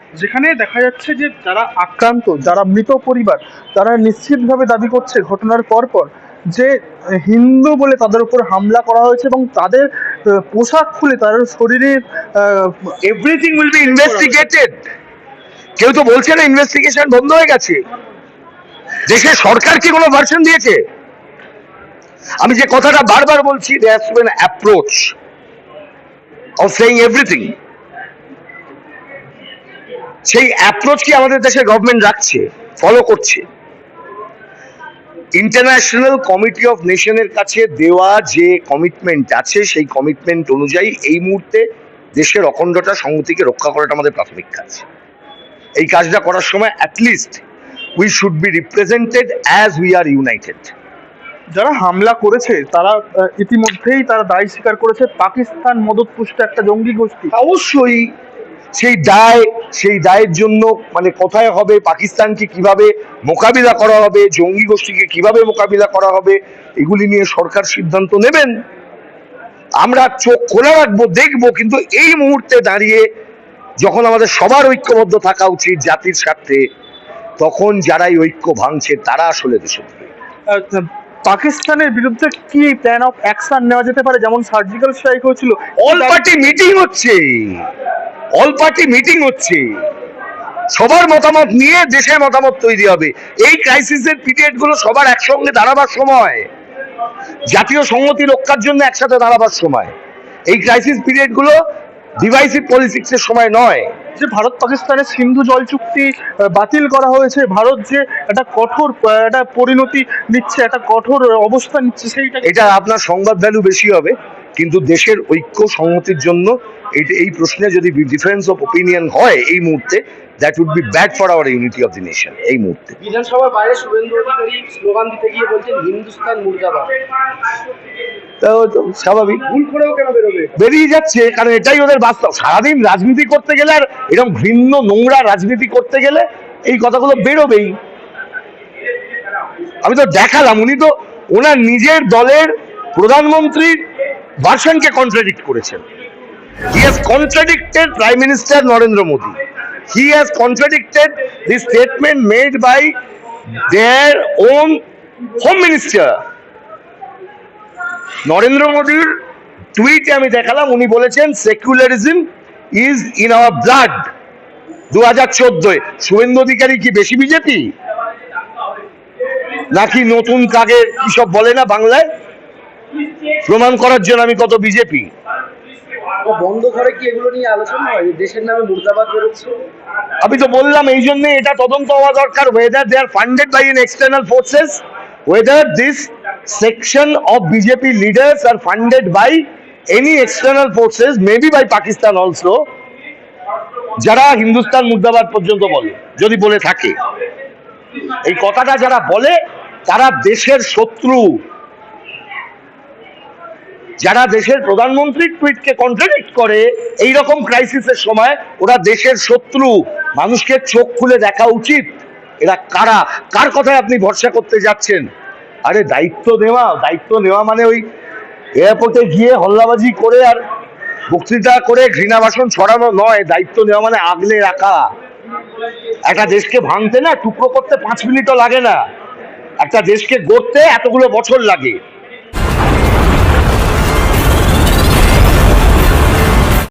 যেখানে দেখা যাচ্ছে যে যারা আক্রান্ত যারা মৃত পরিবার তারা নিশ্চিতভাবে দাবি করছে ঘটনার পরপর যে হিন্দু বলে তাদের উপর হামলা করা হয়েছে এবং তাদের পোশাক খুলে তাদের শরীরের ah, everything will be investigated কেউ তো বলছে না ইনভেস্টিগেশন বন্ধ হয়ে গেছে। দেশের সরকার কি কোনো ভার্সন দিয়েছে? আমি যে কথাটা বারবার বলছি they has been approach of saying everything সেই অ্যাপ্রোচ কি আমাদের দেশের গভর্নমেন্ট রাখছে? ফলো করছে। ইন্টারন্যাশনাল কমিটি অফ নেশনের কাছে দেওয়া যে কমিটমেন্ট আছে সেই কমিটমেন্ট অনুযায়ী এই মুহূর্তে দেশের অখণ্ডতা সংহতিকে রক্ষা করাটা আমাদের প্রাথমিক কাজ। এই কাজটা করার সময় at least we should be represented as we are united যারা হামলা করেছে তারা ইতিমধ্যেই তারা দায় স্বীকার করেছে পাকিস্তান মদতপুষ্ট একটা জঙ্গি গোষ্ঠী। অবশ্যই সেই দায় সেই দায়ের জন্য মানে কোথায় হবে পাকিস্তানকে কীভাবে মোকাবিলা করা হবে জঙ্গি গোষ্ঠীকে কীভাবে মোকাবিলা করা হবে এগুলি নিয়ে সরকার সিদ্ধান্ত নেবেন। আমরা চোখ খোলা রাখব দেখব কিন্তু এই মুহূর্তে দাঁড়িয়ে যখন আমাদের সবার ঐক্যবদ্ধ থাকা উচিত জাতির স্বার্থে তখন যারাই ঐক্য ভাঙছে তারা আসলে দেশদ্রোহী পাকিস্তানের বিরুদ্ধে কি প্ল্যান অফ অ্যাকশন নেওয়া যেতে পারে? যেমন সার্জিক্যাল স্ট্রাইক হয়েছিল অল পার্টি মিটিং হচ্ছে। অল পার্টি মিটিং হচ্ছে। সবার মতামত নিয়ে দেশের মতামত তৈরি হবে। এই ক্রাইসিসের পিরিয়ডগুলো সবার একসঙ্গে দাঁড়াবার সময়। জাতীয় সংহতি রক্ষার জন্য একসাথে দাঁড়াবার সময়। এই ক্রাইসিস পিরিয়ডগুলো ডিভাইসিভ পলিটিক্স এর সময় নয়। যে ভারত পাকিস্তানের সিন্ধু জল চুক্তি বাতিল করা হয়েছে ভারত যে একটা কঠোর একটা পরিণতি নিচ্ছে একটা কঠোর অবস্থা নিচ্ছে সেইটা এটা আপনার সংবাদ ভ্যালু বেশি হবে। কিন্তু দেশের ঐক্য সংহতির জন্য এটা এই প্রশ্নে যদি ডিফারেন্স অফ ওপিনিয়ন হয় এই মুহূর্তে that would be bad for our unity of the nation এই মুহূর্তে। বিধানসভার বাইরে শুভেন্দু অধিকারী স্লোগান দিতে গিয়ে বলছেন হিন্দুস্তান মুর্দাবাদ। তো স্বাভাবিক। ভুল করেও কেন বেরোবে? বেরিয়ে যাচ্ছে কারণ এটাই ওদের বাস্তব। সারাদিন রাজনীতি করতে গেলে আর এরকম ঘৃণ্য নোংরা রাজনীতি করতে গেলে এই কথাগুলো বেরোবেই। আমি তো দেখালাম উনি তো ওনার নিজের দলের প্রধানমন্ত্রীর ভার্সনকে কন্ট্রাডিক্ট করেছেন। He has contradicted prime minister Narendra Modi he has contradicted the statement made by their own home minister Narendra মোদীর টুইটে আমি দেখালাম, উনি বলেছেন secularism is in our blood দু হাজার চোদ্দোয় শুভেন্দু অধিকারী কি বেশি বিজেপি? নাকি নতুন কাগে কি সব বলে না বাংলায়? প্রমাণ করার জন্য আমি কত বিজেপি বন্ধ ঘরে কি এগুলো নিয়ে আলোচনা হয়? দেশের নামে মুর্দাবাদ বেরোচ্ছে? আমি তো বললাম এই জন্য এটা তদন্ত হওয়া দরকার whether they are funded by an external forces whether this section of BJP leaders are funded by any external forces maybe by Pakistan also যারা হিন্দুস্তান মুর্দাবাদ পর্যন্ত বলে যদি বলে থাকে। এই কথাটা যারা বলে তারা দেশের শত্রু। যারা দেশের প্রধানমন্ত্রীর টুইটকে কন্ট্রাডিক্ট করে এই রকম ক্রাইসিসের সময় ওরা দেশের শত্রু। মানুষকে চোখ খুলে দেখা উচিত। এরা কারা? কার কথায় আপনি ভরসা করতে যাচ্ছেন? আরে দায়িত্ব নেওয়া। দায়িত্ব নেওয়া মানে ওই এয়ারপোর্টে গিয়ে হল্লাবাজি করে আর বক্তৃতা করে ঘৃণা ভাষণ ছড়ানো নয়। দায়িত্ব নেওয়া মানে আগলে রাখা। একটা দেশকে ভাঙতে না, টুকরো করতে পাঁচ মিনিটও লাগে না। একটা দেশকে গড়তে এতগুলো বছর লাগে।